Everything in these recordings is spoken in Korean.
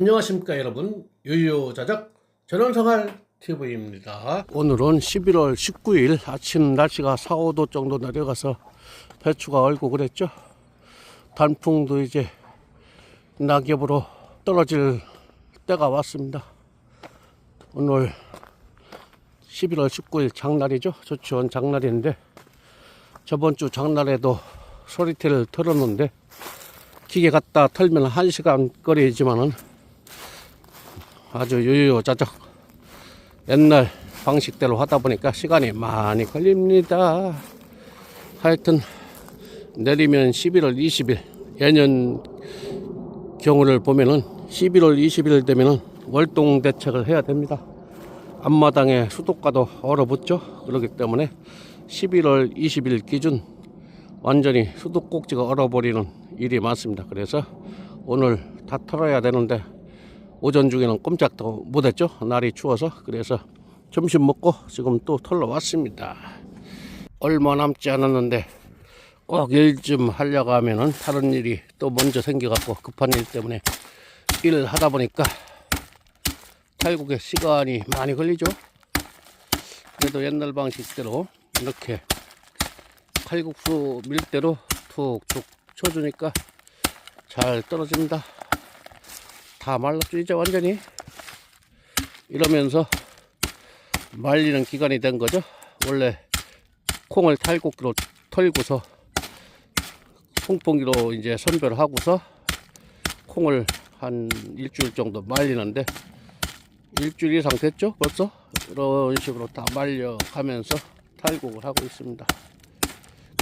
안녕하십니까 여러분. 요요자작 전원생활 TV입니다. 오늘은 11월 19일 아침 날씨가 4, 5도 정도 내려가서 배추가 얼고 그랬죠. 단풍도 이제 낙엽으로 떨어질 때가 왔습니다. 오늘 11월 19일 장날이죠. 조치원 장날인데 저번 주 장날에도 소리태를 틀었는데 기계 갖다 털면 1시간 거리지만은 아주 유유자적 옛날 방식대로 하다 보니까 시간이 많이 걸립니다. 하여튼 내리면 11월 20일 예년 경우를 보면은 11월 20일 되면은 월동 대책을 해야 됩니다. 앞마당에 수도가도 얼어붙죠. 그렇기 때문에 11월 20일 기준 완전히 수도꼭지가 얼어버리는 일이 많습니다. 그래서 오늘 다 털어야 되는데 오전 중에는 꼼짝도 못했죠. 날이 추워서 그래서 점심 먹고 지금 또 털러 왔습니다. 얼마 남지 않았는데 꼭 일 좀 하려고 하면은 다른 일이 또 먼저 생겨갖고 급한 일 때문에 일을 하다 보니까 탈국에 시간이 많이 걸리죠. 그래도 옛날 방식대로 이렇게 칼국수 밀대로 툭툭 쳐주니까 잘 떨어집니다. 다 말랐죠 이제 완전히 이러면서 말리는 기간이 된 거죠. 원래 콩을 탈곡기로 털고서 콩봉기로 이제 선별을 하고서 콩을 한 일주일 정도 말리는데 일주일 이상 됐죠 벌써 이런 식으로 다 말려 가면서 탈곡을 하고 있습니다.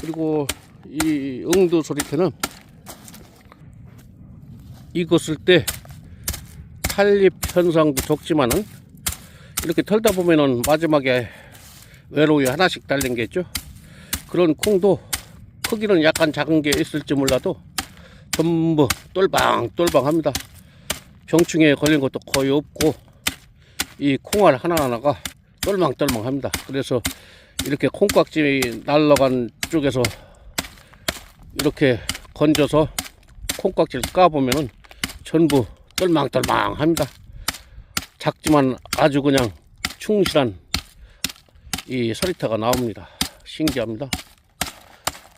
그리고 이 응두 소리태는 익었을 때 탈립 현상도 적지만은 이렇게 털다 보면은 마지막에 외로이 하나씩 달린 게 있죠. 그런 콩도 크기는 약간 작은 게 있을지 몰라도 전부 똘방똘방 합니다. 병충해에 걸린 것도 거의 없고 이 콩알 하나하나가 똘망똘망 합니다. 그래서 이렇게 콩깍지 날라간 쪽에서 이렇게 건져서 콩깍지를 까보면은 전부 똘망똘망 합니다. 작지만 아주 그냥 충실한 이 서리태가 나옵니다. 신기합니다.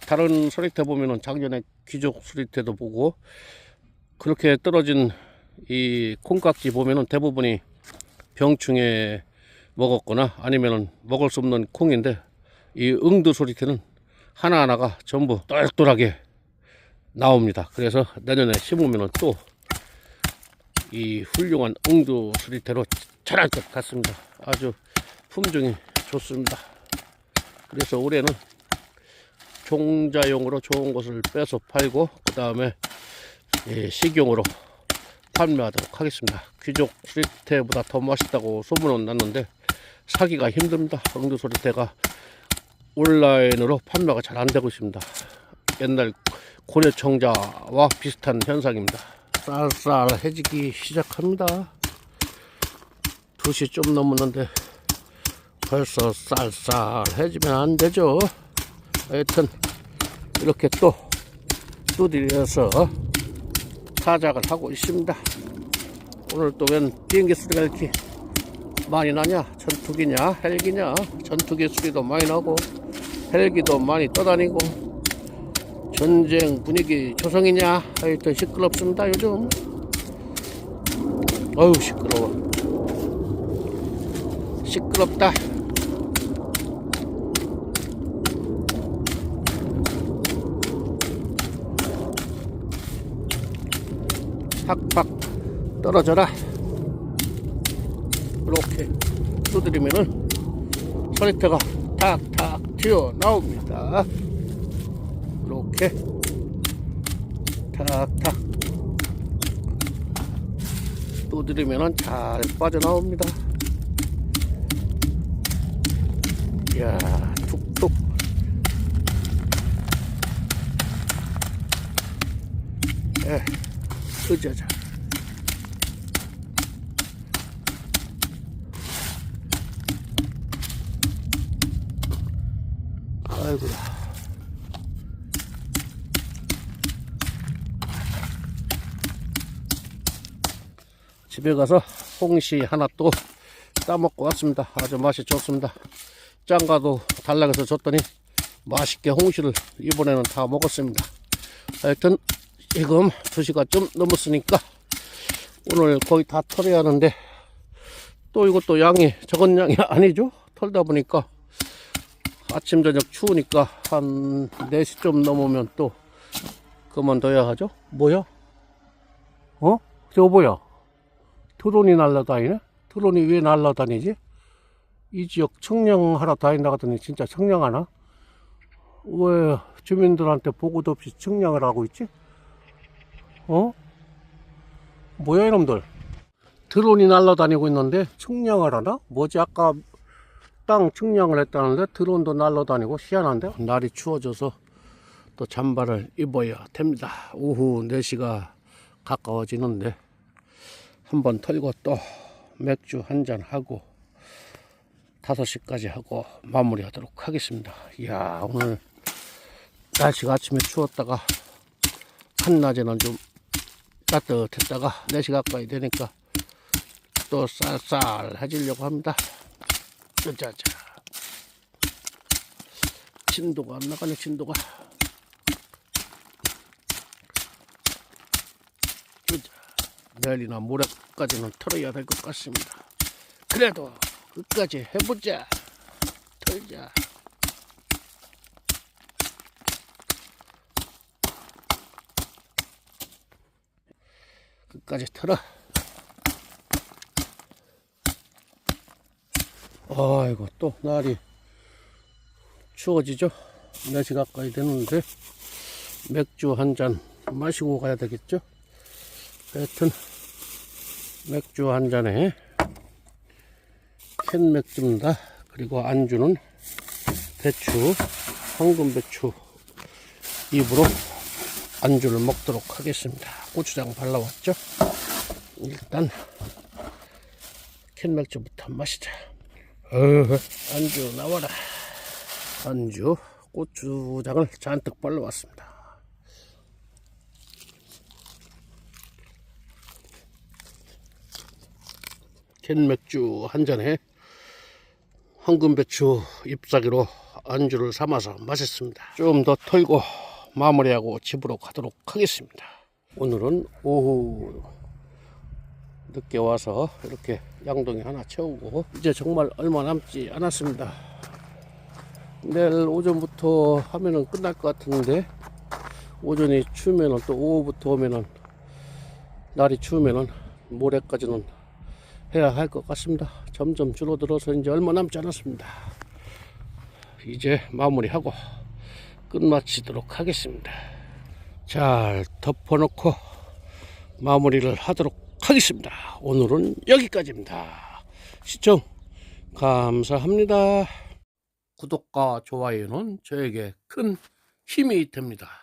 다른 서리태 보면은 작년에 귀족 서리태도 보고 그렇게 떨어진 이 콩깍지 보면은 대부분이 병충해 먹었거나 아니면은 먹을 수 없는 콩인데 이 응두 소리태는 하나하나가 전부 똘똘하게 나옵니다. 그래서 내년에 심으면은 또 이 훌륭한 응두 소리태로 자랄 것 같습니다. 아주 품종이 좋습니다. 그래서 올해는 종자용으로 좋은 것을 빼서 팔고 그 다음에 식용으로 판매하도록 하겠습니다. 귀족 수리태보다 더 맛있다고 소문은 났는데 사기가 힘듭니다. 응두 소리태가 온라인으로 판매가 잘 안 되고 있습니다. 옛날 고려청자와 비슷한 현상입니다. 쌀쌀해지기 시작합니다. 2시 좀 넘었는데 벌써 쌀쌀해지면 안 되죠. 하여튼 이렇게 또 두드려서 타작을 하고 있습니다. 오늘 또 웬 비행기 소리가 이렇게 많이 나냐? 전투기냐? 헬기냐? 전투기 소리도 많이 나고 헬기도 많이 떠다니고 전쟁 분위기 조성이냐? 하여튼 시끄럽습니다 요즘. 어우 시끄러워. 시끄럽다. 팍팍 떨어져라. 이렇게 두드리면은 소리태가 탁탁 튀어 나옵니다. 이렇게 탁탁 두드리면은 잘 빠져나옵니다. 이야, 툭툭. 에, 으자자. 아이고야. 집에 가서 홍시 하나 또 따먹고 왔습니다. 아주 맛이 좋습니다. 짱가도 달라해서 줬더니 맛있게 홍시를 이번에는 다 먹었습니다. 하여튼 지금 2시가 좀 넘었으니까 오늘 거의 다 털어야 하는데 또 이것도 양이 적은 양이 아니죠. 털다 보니까 아침 저녁 추우니까 한 4시 좀 넘으면 또 그만둬야 하죠. 뭐야? 어? 저거 뭐야? 드론이 날라다니네? 드론이 왜 날라다니지? 이 지역 청량하러 다닌다 하더니 진짜 청량하나? 왜 주민들한테 보고도 없이 청량을 하고 있지? 어? 뭐야 이놈들? 드론이 날라다니고 있는데 청량을 하나? 뭐지 아까 땅 측량을 했다는데 드론도 날라다니고 희한한데 날이 추워져서 또 잠바를 입어야 됩니다. 오후 4시가 가까워지는데 한번 털고 또 맥주 한 잔 하고 5시까지 하고 마무리하도록 하겠습니다. 이야 오늘 날씨가 아침에 추웠다가 한낮에는 좀 따뜻했다가 4시 가까이 되니까 또 쌀쌀해지려고 합니다. 짜자자. 진도가 안 나가네, 진도가. 짜자. 내일이나 모레까지는 털어야 될 것 같습니다. 그래도 끝까지 해보자. 털자. 끝까지 털어. 아이고 또 날이 추워지죠 4시 가까이 되는데 맥주 한 잔 마시고 가야 되겠죠 하여튼 맥주 한 잔에 캔 맥주입니다 그리고 안주는 배추 황금 배추 입으로 안주를 먹도록 하겠습니다 고추장 발라왔죠 일단 캔 맥주부터 마시자 안주 나와라. 안주 고추장을 잔뜩 발라왔습니다. 캔 맥주 한 잔에 황금 배추 잎사귀로 안주를 삼아서 마셨습니다. 좀 더 털고 마무리하고 집으로 가도록 하겠습니다. 오늘은 오후 늦게 와서 이렇게 양동이 하나 채우고 이제 정말 얼마 남지 않았습니다. 내일 오전부터 하면은 끝날 것 같은데 오전이 추우면은 또 오후부터 오면은 날이 추우면은 모레까지는 해야 할 것 같습니다. 점점 줄어들어서 이제 얼마 남지 않았습니다. 이제 마무리하고 끝마치도록 하겠습니다. 잘 덮어놓고 마무리를 하도록 하겠습니다. 오늘은 여기까지입니다. 시청 감사합니다. 구독과 좋아요는 저에게 큰 힘이 됩니다.